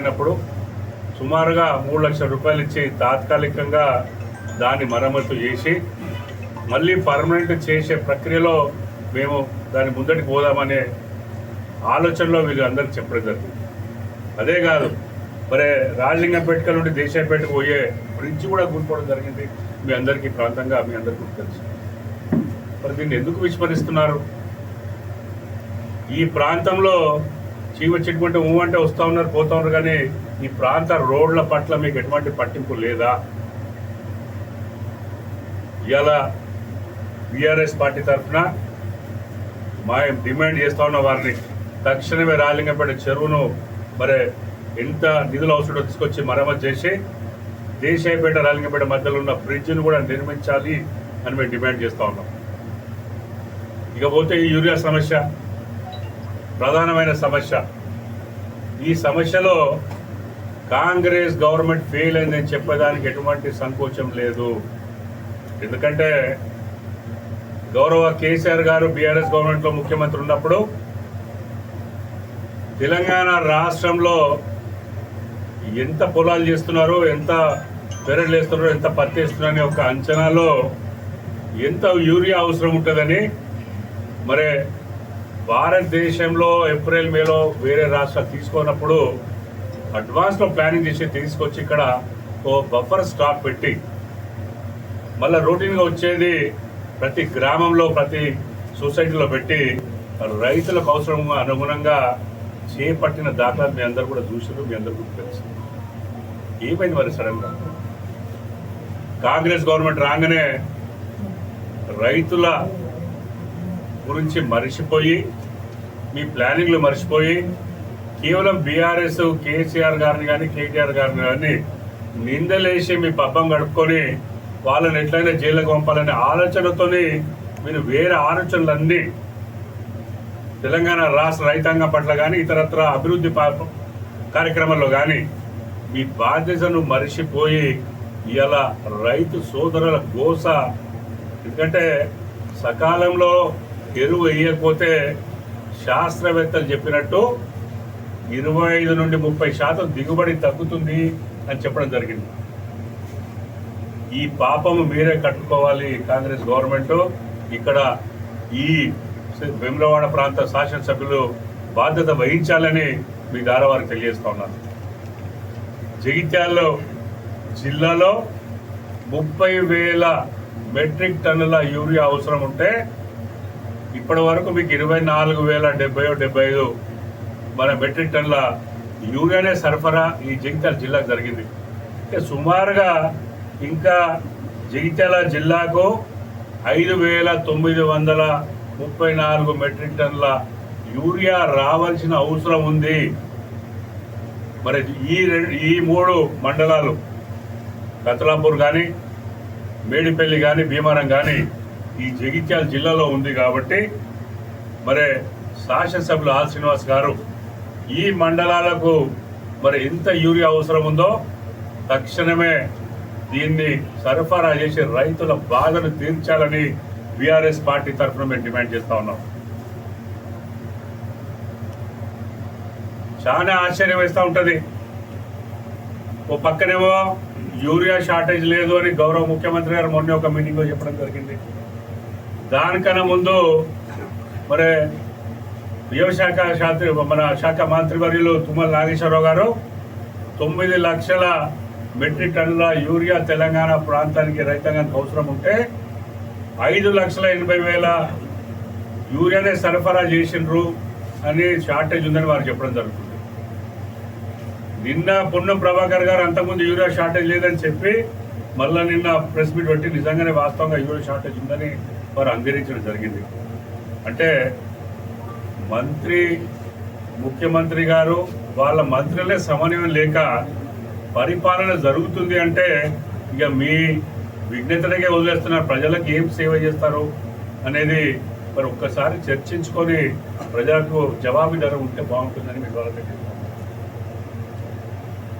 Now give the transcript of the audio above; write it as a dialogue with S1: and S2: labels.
S1: అయినప్పుడు సుమారుగా మూడు లక్షల రూపాయలు ఇచ్చి తాత్కాలికంగా దాన్ని మరమ్మతు చేసి మళ్ళీ పర్మనెంట్ చేసే ప్రక్రియలో మేము దాని ముందటికి పోదామనే ఆలోచనలో వీళ్ళు అందరికి చెప్పడం జరిగింది. అదే కాదు మరి రాజలింగంపేట నుండి దేశాయపేటకు పోయే బ్రిడ్జ్ కూడా కూలిపోవడం జరిగింది. మీ అందరికీ ప్రాంతంగా మీ అందరికీ తెలుసు. మరి దీన్ని ఎందుకు విస్మరిస్తున్నారు? ఈ ప్రాంతంలో చీమ చిట్టుకుంటే ఊ అంటే వస్తూ ఉన్నారు పోతా ఉన్నారు కానీ ఈ ప్రాంత రోడ్ల పట్ల మీకు ఎటువంటి పట్టింపు లేదా? ఇవాళ బీఆర్ఎస్ పార్టీ తరఫున మా డిమాండ్ చేస్తూ ఉన్న వారిని తక్షణమే రాలింగపేట చెరువును మరి ఎంత నిధులు అవసరం తీసుకొచ్చి మరమ్మతు చేసి దేశాయపేట రాలింగపేట మధ్యలో ఉన్న బ్రిడ్జ్ను కూడా నిర్మించాలి అని మేము డిమాండ్ చేస్తూ ఉన్నాం. ఇకపోతే ఈ యూరియా సమస్య ప్రధానమైన సమస్య. ఈ సమస్యలో కాంగ్రెస్ గవర్నమెంట్ ఫెయిల్ అయిందని చెప్పడానికి ఎటువంటి సంకోచం లేదు. ఎందుకంటే గౌరవ కేసీఆర్ గారు బీఆర్ఎస్ గవర్నమెంట్లో ముఖ్యమంత్రి ఉన్నప్పుడు తెలంగాణ రాష్ట్రంలో ఎంత పొలాలు చేస్తున్నారు ఎంత పెరడు వేస్తున్నారు ఎంత పత్తి వేస్తున్నారు అనే ఒక అంచనాలో ఎంత యూరియా అవసరం ఉంటుందని మరి భారతదేశంలో ఏప్రిల్ మేలో వేరే రాష్ట్రాలు తీసుకున్నప్పుడు అడ్వాన్స్లో ప్లానింగ్ చేసి తీసుకొచ్చి ఇక్కడ ఓ బఫర్ స్టాక్ పెట్టి మళ్ళీ రొటీన్గా వచ్చేది ప్రతి గ్రామంలో ప్రతి సొసైటీలో పెట్టి రైతులకు అవసరం అనుగుణంగా చేపట్టిన దాఖలాలు మీ అందరు కూడా చూసారు మీ అందరు కూడా తెలుసు ఏమైంది మరి సడన్గా? కాంగ్రెస్ గవర్నమెంట్ రాగానే రైతుల గురించి మరిచిపోయి మీ ప్లానింగ్లు మర్చిపోయి కేవలం బీఆర్ఎస్ కేసీఆర్ గారిని కానీ కేటీఆర్ గారిని కానీ నిందలేసి మీ పబ్బం గడుపుకొని వాళ్ళని ఎట్లయినా జైలుకు పంపాలనే ఆలోచనతోని మీరు వేరే ఆలోచనలన్నీ తెలంగాణ రాష్ట్ర రైతాంగం పట్ల కానీ ఇతరత్ర అభివృద్ధి కార్యక్రమంలో కానీ మీ బాధ్యతను మరిచిపోయి ఇలా రైతు సోదరుల గోస. ఎందుకంటే సకాలంలో ఎరువు వేయకపోతే శాస్త్రవేత్తలు చెప్పినట్టు ఇరవై ఐదు నుండి ముప్పై శాతం దిగుబడి తగ్గుతుంది అని చెప్పడం జరిగింది. ఈ పాపము మీరే కట్టుకోవాలి కాంగ్రెస్ గవర్నమెంట్. ఇక్కడ ఈ వెమ్లవాడ ప్రాంత శాసనసభ్యులు బాధ్యత వహించాలని మీ ద్వారా వారికి తెలియజేస్తా ఉన్నాను. జగిత్యాలలో జిల్లాలో ముప్పై వేల మెట్రిక్ టన్నుల యూరియా అవసరం ఉంటే ఇప్పటి వరకు మీకు ఇరవై నాలుగు వేల డెబ్బై డెబ్బై ఐదు మన మెట్రిక్ టన్ల యూరియానే సరఫరా ఈ జగిత్యాల జిల్లాకు జరిగింది. సుమారుగా ఇంకా జగిత్యాల జిల్లాకు ఐదు వేల తొమ్మిది వందల ముప్పై నాలుగు మెట్రిక్ టన్ల యూరియా రావాల్సిన అవసరం ఉంది. మరి ఈ రెండు ఈ మూడు మండలాలు కతలాపూర్ కానీ మేడిపల్లి కానీ భీమారం కానీ ఈ జగిత్యాల జిల్లాలో ఉంది కాబట్టి మరి శాసనసభ్యులు ఆర్ శ్రీనివాస్ గారు ఈ మండలాలకు మరి ఎంత యూరియా అవసరం ఉందో తక్షణమే దీన్ని సరఫరా చేసి రైతుల బాధను తీర్చాలని బీఆర్ఎస్ పార్టీ తరఫున మేము డిమాండ్ చేస్తా ఉన్నాం. చాలా ఆశ్చర్యం వేస్తూ ఉంటుంది. ఓ పక్కనేమో యూరియా షార్టేజ్ లేదు అని గౌరవ ముఖ్యమంత్రి గారు మొన్న ఒక మీటింగ్లో చెప్పడం జరిగింది. దానికన్నా ముందు మరి వ్యవశాఖ శాస్త్రి మన శాఖ మంత్రివర్యులు తుమ్మల నాగేశ్వరరావు గారు తొమ్మిది లక్షల మెట్రిక్ టన్నుల యూరియా తెలంగాణ ప్రాంతానికి రైతాంగానికి అవసరం ఉంటే ఐదు లక్షల ఎనభై వేల యూరియానే సరఫరా చేసిండ్రు అని షార్టేజ్ ఉందని వారు చెప్పడం జరుగుతుంది. నిన్న పొన్నం ప్రభాకర్ గారు అంతకుముందు యూరియా షార్టేజ్ లేదని చెప్పి మళ్ళీ నిన్న ప్రెస్ మీట్ పెట్టి నిజంగానే వాస్తవంగా యూరియా షార్టేజ్ ఉందని వారు అంగీకరించడం జరిగింది. అంటే మంత్రి ముఖ్యమంత్రి గారు వాళ్ళ మంత్రులే సమన్వయం లేక పరిపాలన జరుగుతుంది అంటే ఇక మీ విఘ్నతలకే వదిలేస్తున్నారు. ప్రజలకు ఏం సేవ చేస్తారు అనేది మరి ఒక్కసారి చర్చించుకొని ప్రజలకు జవాబుదారు ఉంటే బాగుంటుందని మీ ద్వారా తెలియదు